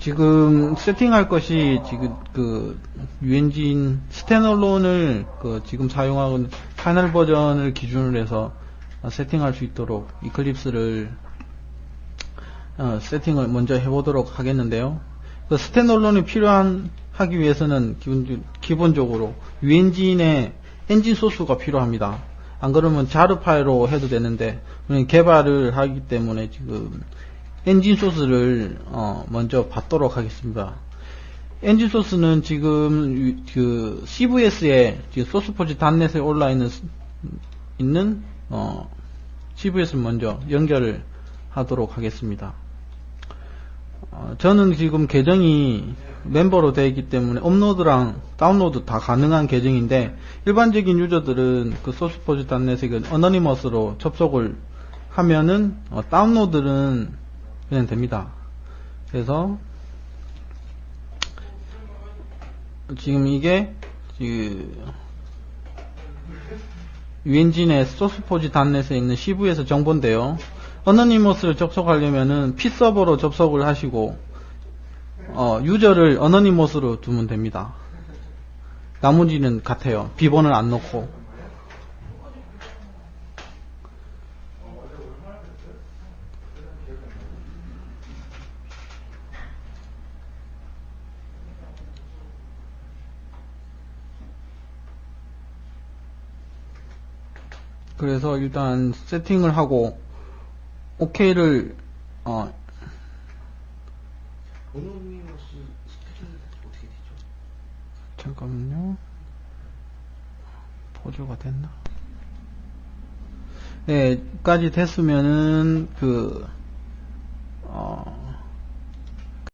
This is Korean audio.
지금 세팅할 것이 지금 그 유엔진 스탠얼론을 그 지금 사용하고 있는 파이널 버전을 기준으로 해서 세팅할 수 있도록 이클립스를 어, 세팅을 먼저 해보도록 하겠는데요. 그 스탠얼론이 필요한 하기 위해서는 기본, 기본적으로 유엔진의 엔진 소스가 필요합니다. 안 그러면 자르 파일로 해도 되는데 개발을 하기 때문에 지금 엔진 소스를 어, 먼저 받도록 하겠습니다. 엔진 소스는 지금 그 CVS에 소스 포지 단넷에 올라 있는 있는 어, CVS를 먼저 연결을 하도록 하겠습니다. 어, 저는 지금 계정이 멤버로 되어 있기 때문에 업로드랑 다운로드 다 가능한 계정인데 일반적인 유저들은 그 소스 포지 단넷에 그 어너니머스로 접속을 하면은 어, 다운로드는 그냥 됩니다. 그래서 지금 이게 그 유엔진의 소스포지 단넷에 있는 CV에서 정보인데요. 어너니머스를 접속하려면은 P서버로 접속을 하시고 어, 유저를 어너니머스로 두면 됩니다. 나머지는 같아요. 비번을 안 넣고 그래서 일단 세팅을 하고 OK를 어? 잠깐만요. 보조가 됐나? 네 까지 됐으면은 그